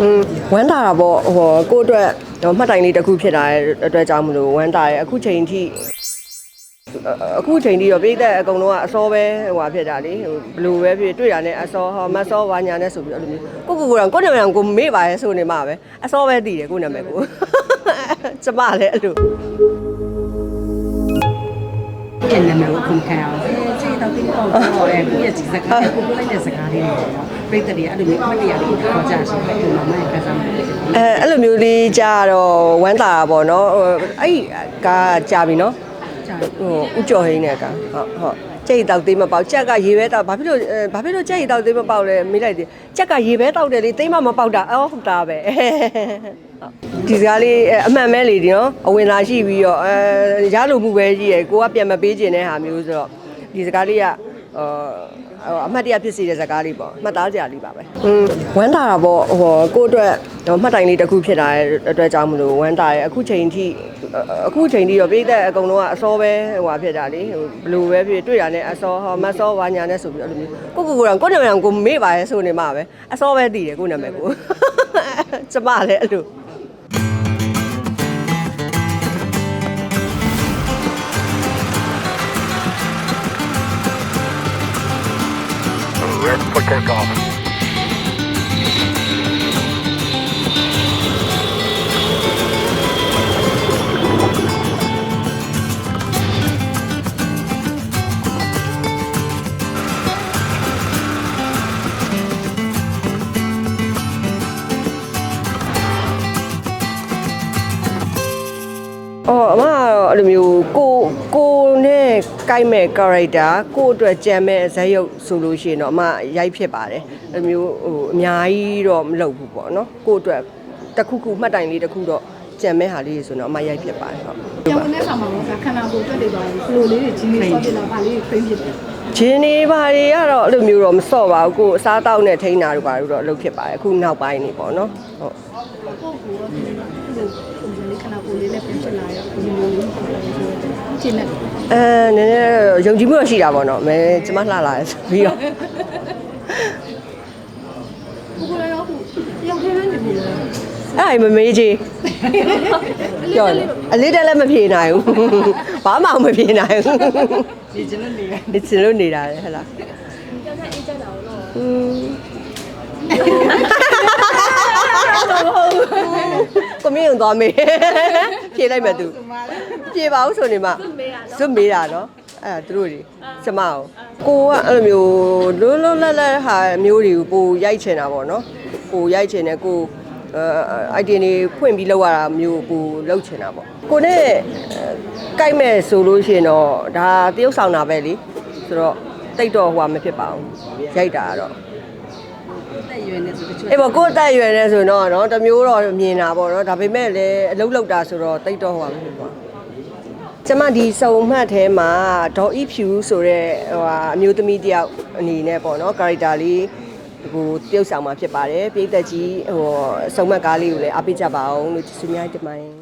อืมဝမ်းတာတာပေါ့ဟိုကိုယ့်အတွက်ဟိုမှတ်တိုင်လေးတစ်ခုဖြစ်လာတဲ့အတွက်ကြောင့်မလို့ဝမ်းတာရဲ့အခုချိန်ထိအခုချိန်ထိတော့ပြည်သက်အကုန်လုံးကအစောပဲဟိုဟာဖြစ်တာလေဟိုဘလူပဲဖြစ်တွေ့တာနဲ့အစောဟောမတ်စောဝါညာနဲ့ဆိုပြီးအဲ့လိုမျိုးကိုကိုကိုတော့ကိုနာမည်ကိုမေ့ပါရဲ့ဆိုနေမှာပဲအစောပဲတည်တယ်ကိုနာမည်ကိုကျမလည်းအဲ့လိုကိုယ့်ရဲ့နာမ ည်ကိုခုန်ခံအောင်အဲစိတ်တော့တိတော့တော့အဲကိုယ့်ရဲ့စကားကိုကိုလိုက်တဲ့စကားလေးတွေပေါ့ပြိတ္တတွေအဲ့လိုမျိုးအမှတ်တရလေးကိုခေါ်ကြရှင်အဲ့လိုမှမကစားမှာဖြစ်တယ်အဲအဲ့လိုမျိုးလေးကြာတော့ဝမ်းတာတာပေါ့နော်ဟိုအဲ့ကားကြာပြီနော်ကြာဟိုဥကြော်ဟင်းနဲ့ကဟုတ်ဟုတ်ကြိတ်တောက်သေးမပေါက်ကြက်ကရေပဲတောက်ဘာဖြစ်လို့အဲဘာဖြစ်လို့ကြက်ရေတောက်သေးမပေါက်လဲမေးလိုက်သေးကြက်ကရေပဲတောက်တယ်လေသိမမပေါက်တာအော်ဟုတ်တာပဲဒီစကားလေးအဲအမှန်ပဲလေဒီနော်အဝင်လာရှိပြီးတော့အဲရလို့မှုပဲကြီးရယ်ကိုကပြန်မပေးခြင်းတဲ့ဟာမျိုးဆိုတော့ ဒီစကားလေးကအော်အမှတ်တရဖြစ်စေတဲ့ဇာကားလေးပေါ့မှတ်သားစရာလေးပါပဲอืมဝမ်းတာတာပေါ့ဟိုကိုယ့်အတွက်ဟိုမှတ်တိုင်လေးတစ်ခုဖြစ်လာတဲ့အတွက်ကြောင့်မလို့ဝမ်းတာရဲ့အခုချိန်ထိအခုချိန်ထိတော့ပြည်သက်အကုန်လုံးကအစောပဲဟိုဟာဖြစ်တာလေဟိုဘလူပဲဖြစ်တွေ့တာနဲ့အစောဟောမတ်စောဝါညာနဲ့ဆိုပြီးအဲ့လိုမျိုးကိုကိုကိုတော့ကိုနာမည်ကိုမေ့ပါရဲ့ဆိုနေမှာပဲအစောပဲတည်တယ်ကိုနာမည်ကိုကျမလည်းအဲ့လို takeoff. အော်အမကတော့အဲ့လိုမျိုးကိုကိုနဲ့ကိုက်မဲ့ character ကိုအတွက်ကြံမဲ့ဇာတ်ရုပ်ဆိုလို့ရှိရင်တော့အမရိုက်ဖြစ်ပါတယ်အဲ့လိုမျိုးဟိုအများကြီးတော့မလုပ်ဘူးပေါ့နော်ကိုအတွက်တစ်ခုခုမှတ်တိုင်လေးတစ်ခုတော့ကြံမဲ့ဟာလေးဆိုတော့အမရိုက်ဖြစ်ပါတယ်ဟုတ်ကျောင်းတဲ့ခါမှာတော့ခန္ဓာကိုယ်တက်နေပါဘူးဘလိုလေးတွေကြီးလေးစောပြလာပါလေးတွေ frame ဖြစ်တယ် ဂျင်းနေပါတွေကတော့အဲ့လိုမျိုးတော့မစော့ပါဘူးကိုအစားတောက်နဲ့ထိန်းတာတို့ပါတို့တော့အလုပ်ဖြစ်ပါတယ်အခုနောက်ပိုင်းနေပေါ့နော်ဟုတ်ကိုယ့်ကိုယ်ကဒီလိုပုံစံလေးခန္ဓာကိုယ်လေးနဲ့ frame ဖြစ်လာရောဒီလိုလေးဖြစ်လာဆိုတော့ရှင်းနေအဲနည်းနည်းယုံကြည်မှုတော့ရှိတာပေါ့နော်မဲကျမလှလာတယ်ဆိုပြီးတော့ကိုကိုလည်းရောခုရောင်းထဲနေပြီ လားအဲ့ဒါမမေးချေပြောတယ်အလေးတက်လည်းမဖြေနိုင်ဘူးဘာမှမဖြေနိုင်ဘူးဒီကျင်းနေရဒီစလို့နေတာလေဟဲ့လားอืมကိုမင်းုံသွားမေးဖြေလိုက်မယ်သူဖြေပါဦးဆိုနေမှာစွတ်မေးတာနော်အဲ့ဒါသူတို့တွေကျမကိုကိုကအဲ့လိုမျိုးလုံးလုံးလက်လက်ဟာမျိုးတွေကိုပိုရိုက်ချင်တာပေါ့နော်ပိုရိုက်ချင်တယ်ကိုအဲ idea တွေဖွင့်ပြီးလောက်ရတာမျိုးကိုလောက်ချင်တာပေါ့ကိုနဲ့ကြိုက်မဲ့ဆိုလို့ရှိရင်တော့ဒါတရုပ်ဆောင်တာပဲလေဆိုတော့တိတ်တော့ဟိုမဖြစ်ပါဘူးရိုက်တာတော့တက်ရွယ်နေဆိုတချို့အေးပေါ့ကိုတက်ရွယ်နေဆိုတော့နော်တမျိုးတော့မြင်တာပေါ့နော်ဒါပေမဲ့လည်းအလုပ်လောက်တာဆိုတော့တိတ်တော့ဟိုမဖြစ်ပါဘူးကျမဒီစုံမှတ်ထဲမှာဒေါ်ဤဖြူဆိုတဲ့ဟိုအမျိုးသမီးတယောက်အနေနဲ့ပေါ့နော် character လေး ဟိုပြုတ်ဆောင်มาဖြစ်ပါတယ်ပြည်သက်ကြီးဟိုစုံမှတ်ကားလေးကိုလည်းအားပေးကြပါအောင်လို့ဆုများတင်ပါတယ်